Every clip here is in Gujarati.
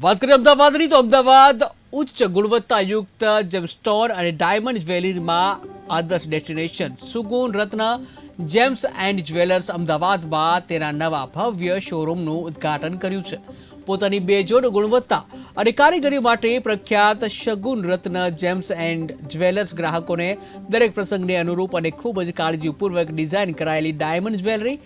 વાત કરીએ અમદાવાદની, તો અમદાવાદ ઉચ્ચ ગુણવત્તાયુક્ત જેમસ્ટોન અને ડાયમંડ જ્વેલરીમાં આદર્શ destination, સુગુણ Ratna, gems and jewellers અમદાવાદમાં તેના નવા ભવ્ય શોરૂમનું ઉદ્ઘાટન કર્યું છે. પોતાની બેજોડ ગુણવત્તા અને કારીગરી માટે પ્રખ્યાત શગુન રત્ન જેમ્સ એન્ડ જ્વેલર્સ ગ્રાહકોને દરેક પ્રસંગને અનુરૂપ અને ખૂબ જ કાળજીપૂર્વક ડિઝાઇન કરાયેલી diamond jewellery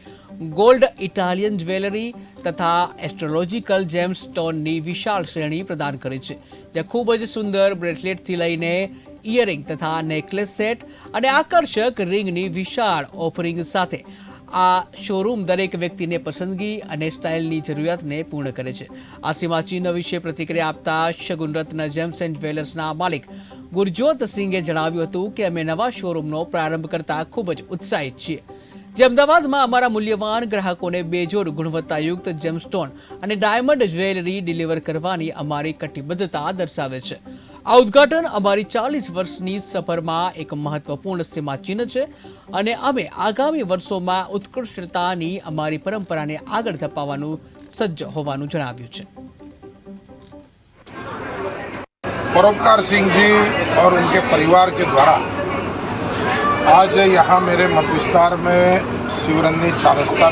gold Italian jewellery તથા એસ્ટ્રોલોજીકલ જેમ્સ સ્ટોનની વિશાળ શ્રેણી પ્રદાન કરે છે. જે ખૂબ જ સુંદર બ્રેસલેટથી લઈને ઇયરિંગ તથા નેકલેસ સેટ અને આકર્ષક રિંગની વિશાળ ઓફરિંગ સાથે આ શોરૂમ દરેક વ્યક્તિને પસંદગી અને સ્ટાઇલની જરૂરિયાતને પૂર્ણ કરે છે. આ સીમાચિહ્ન વિશે પ્રતિક્રિયા આપતા શગુન રત્ન જેમ્સ એન્ડ જ્વેલર્સના માલિક ગુરજોત સિંઘે જણાવ્યું હતું કે અમે નવા શોરૂમનો પ્રારંભ કરતા ખૂબ જ ઉત્સાહિત છીએ. જે અમદાવાદમાં અમારા મૂલ્યવાન ગ્રાહકોને બેજોડ ગુણવત્તાયુક્ત જેમસ્ટોન અને ડાયમંડ જ્વેલરી ડિલિવર કરવાની અમારી કટિબદ્ધતા દર્શાવે છે. આ ઉદ્ઘાટન અમારી ચાલીસ વર્ષની સફરમાં એક મહત્વપૂર્ણ સીમાચિહ્ન છે અને અમે આગામી વર્ષોમાં ઉત્કૃષ્ટતાની અમારી પરંપરાને આગળ ધપાવવાનું સજ્જ હોવાનું જણાવ્યું છે परोपकार सिंह जी और उनके परिवार के द्वारा आज यहाँ मेरे मत विस्तार में शिवरंजनी चारस्ता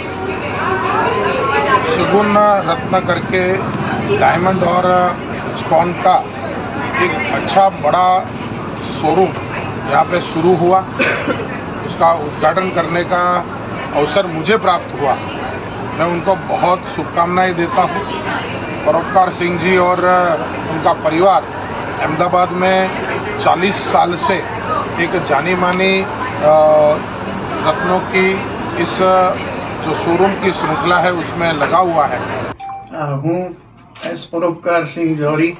सुगुन रत्न करके डायमंड और स्टोन का एक अच्छा बड़ा शोरूम यहाँ पे शुरू हुआ। उसका उद्घाटन करने का अवसर मुझे प्राप्त हुआ। मैं उनको बहुत शुभकामनाएँ देता हूँ। परोपकार सिंह जी और उनका परिवार अहमदाबाद में 40 साल से एक जानी मानी रत्नों की इस जो शोरूम की श्रृंखला है, उसमें लगा हुआ है। हाँ, हूँ एस परोपकार सिंह जौहरी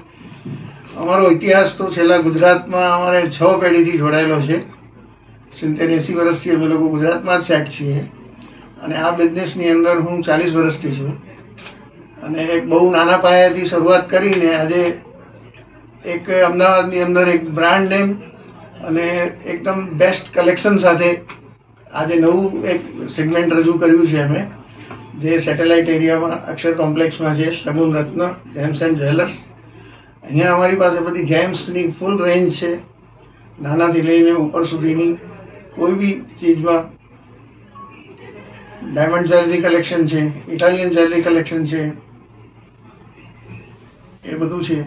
અમારો ઇતિહાસ તો છેલ્લા ગુજરાતમાં અમારે છ પેઢીથી જોડાયેલો છે. સિત્તેર એંસી વર્ષથી અમે લોકો ગુજરાતમાં જ સેટ છીએ. અને આ બિઝનેસની અંદર હું ચાલીસ વર્ષથી છું. અને એક બહુ નાના પાયાથી શરૂઆત કરીને આજે એક અમદાવાદની અંદર એક બ્રાન્ડ નેમ અને એકદમ બેસ્ટ કલેક્શન સાથે આજે નવું એક સેગમેન્ટ રજૂ કર્યું છે અમે, જે સેટેલાઇટ એરિયામાં અક્ષર કોમ્પ્લેક્સમાં છે, શગુન રત્ન જેમ્સ એન્ડ જ્વેલર્સ અહીંયા અમારી પાસે બધી જેમ્સની ફૂલ રેન્જ છે. નાનાથી લઈને ઉપર સુધીની કોઈ બી ચીજમાં ડાયમંડ જ્વેલરી કલેક્શન છે ઇટાલિયન જ્વેલરી કલેક્શન છે, એ બધું છે.